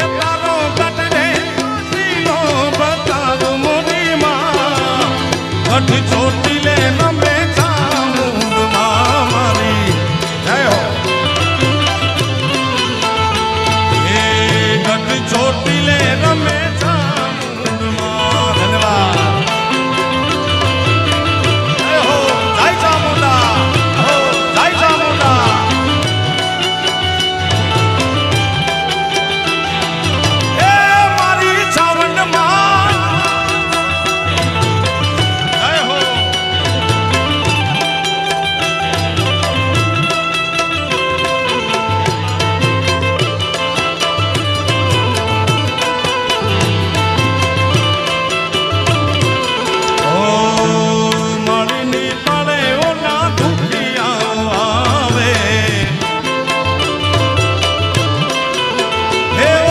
એ તારો